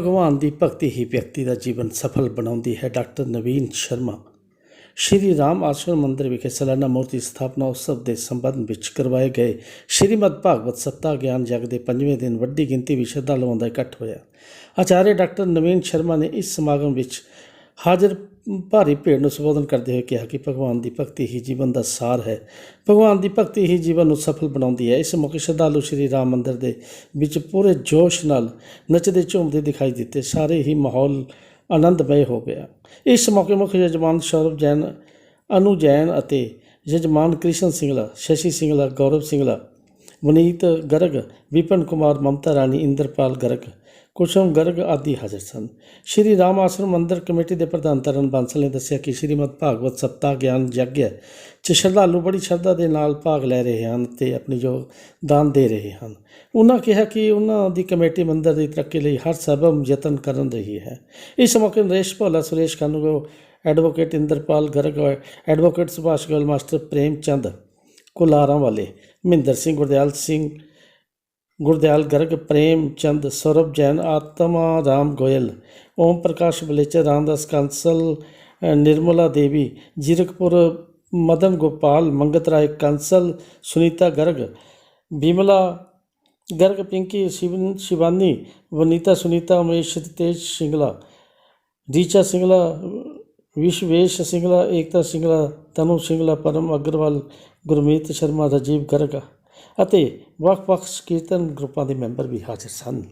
ਭਗਵਾਨ ਦੀ ਭਗਤੀ ਹੀ ਵਿਅਕਤੀ ਦਾ ਜੀਵਨ ਸਫਲ ਬਣਾਉਂਦੀ ਹੈ। ਡਾਕਟਰ ਨਵੀਨ ਸ਼ਰਮਾ, ਸ਼੍ਰੀ ਰਾਮ ਆਸ਼ਰਮ ਮੰਦਿਰ ਵਿਖੇ ਸਾਲਾਨਾ ਮੂਰਤੀ ਸਥਾਪਨਾ ਉਤਸਵ ਦੇ ਸੰਬੰਧ ਵਿੱਚ ਕਰਵਾਏ ਗਏ ਸ਼੍ਰੀਮਦ ਭਾਗਵਤ ਸੱਤਾ ਗਿਆਨ ਯੱਗ ਦੇ ਪੰਜਵੇਂ ਦਿਨ ਵੱਡੀ ਗਿਣਤੀ ਵਿੱਚ ਸ਼ਰਧਾਲੂਆਂ ਦਾ ਇਕੱਠ ਹੋਇਆ। ਆਚਾර්ਯ ਡਾਕਟਰ ਨਵੀਨ ਸ਼ਰਮਾ ਨੇ ਇਸ ਸਮਾਗਮ ਵਿੱਚ ਹਾਜ਼ਰ ਭਾਰੀ ਭੀੜ ਨੂੰ ਸੰਬੋਧਨ ਕਰਦੇ ਹੋਏ ਕਿਹਾ ਕਿ ਭਗਵਾਨ ਦੀ ਭਗਤੀ ਹੀ ਜੀਵਨ ਦਾ ਸਾਰ ਹੈ। ਭਗਵਾਨ ਦੀ ਭਗਤੀ ਹੀ ਜੀਵਨ ਨੂੰ ਸਫਲ ਬਣਾਉਂਦੀ ਹੈ। ਇਸ ਮੌਕੇ ਸ਼ਰਧਾਲੂ ਸ਼੍ਰੀ ਰਾਮ ਮੰਦਿਰ ਦੇ ਵਿੱਚ ਪੂਰੇ ਜੋਸ਼ ਨਾਲ ਨੱਚਦੇ ਝੂਮਦੇ ਦਿਖਾਈ ਦਿੱਤੇ। ਸਾਰੇ ਹੀ ਮਾਹੌਲ ਆਨੰਦਮਈ ਹੋ ਗਿਆ। ਇਸ ਮੌਕੇ ਮੁੱਖ ਯਜਮਾਨ ਸ਼ੌਰਵ ਜੈਨ, ਅਨੂ ਜੈਨ ਅਤੇ ਯਜਮਾਨ ਕ੍ਰਿਸ਼ਨ ਸਿੰਘਲਾ ਸ਼ਸ਼ੀ ਸਿੰਘਲਾ ਗੌਰਵ ਸਿੰਘਲਾ ਵਨੀਤ ਗਰਗ, ਵਿਪਨ ਕੁਮਾਰ, ਮਮਤਾ ਰਾਣੀ, ਇੰਦਰਪਾਲ ਗਰਗ, ਕੁਸ਼ਮ ਗਰਗ ਆਦਿ ਹਾਜ਼ਰ ਸਨ। ਸ਼੍ਰੀ ਰਾਮ ਆਸ਼ਰਮ ਮੰਦਰ ਕਮੇਟੀ ਦੇ ਪ੍ਰਧਾਨ ਤਰਨ ਬਾਂਸਲ ਨੇ ਦੱਸਿਆ ਕਿ ਸ਼੍ਰੀਮਦ ਭਾਗਵਤ ਸਪਤਾਹ ਗਿਆਨ ਯੱਗ ਚ ਸ਼ਰਧਾਲੂ ਬੜੀ ਸ਼ਰਧਾ ਦੇ ਨਾਲ ਭਾਗ ਲੈ ਰਹੇ ਹਨ ਤੇ ਆਪਣੀ ਜੋ ਦਾਨ ਦੇ ਰਹੇ ਹਨ। ਉਹਨਾਂ ਕਿਹਾ ਕਿ ਉਹਨਾਂ ਦੀ ਕਮੇਟੀ ਮੰਦਰ ਦੀ ਤਰੱਕੀ ਲਈ ਹਰ ਸਬਬ ਯਤਨ ਕਰਨ ਰਹੀ ਹੈ। ਇਸ ਮੌਕੇ Naresh Bhola, Suresh Khanugo advocate Inderpal Garg, advocate Subhash Goyal master Prem Chand ਕੁਲਾਰਾਂ ਵਾਲੇ ਮਹਿੰਦਰ ਸਿੰਘ, ਗੁਰਦਿਆਲ ਸਿੰਘ, ਗੁਰਦਿਆਲ ਗਰਗ, ਪ੍ਰੇਮ ਚੰਦ ਸੌਰਭ ਜੈਨ, ਆਤਮਾ ਰਾਮ ਗੋਇਲ, ਓਮ ਪ੍ਰਕਾਸ਼ ਬਲੇਚਰ, ਰਾਮਦਾਸ ਕੰਸਲ ਨਿਰਮਲਾ ਦੇਵੀ, ਜੀਰਕਪੁਰ ਮਦਨ ਗੋਪਾਲ, ਮੰਗਤ ਰਾਏ ਕੰਸਲ, ਸੁਨੀਤਾ ਗਰਗ, ਬਿਮਲਾ ਗਰਗ, ਪਿੰਕੀ ਸ਼ਿਵਨ, ਸ਼ਿਵਾਨੀ, ਵਨੀਤਾ, ਸੁਨੀਤਾ, ਉਮੇਸ਼ ਤੇਜ ਸਿੰਗਲਾ, ਰੀਚਾ ਸਿੰਗਲਾ ਵਿਸ਼ਵੇਸ਼ ਸਿੰਗਲਾ, ਏਕਤਾ ਸਿੰਗਲਾ, ਤਨੂ ਸਿੰਗਲਾ, ਪਰਮ ਅਗਰਵਾਲ, ਗੁਰਮੀਤ ਸ਼ਰਮਾ ਰਾਜੀਵ ਗਰਗ ਅਤੇ ਵੱਖ-ਵੱਖ ਕੀਰਤਨ ਗਰੁੱਪਾਂ ਦੇ ਮੈਂਬਰ ਵੀ ਹਾਜ਼ਰ ਸਨ।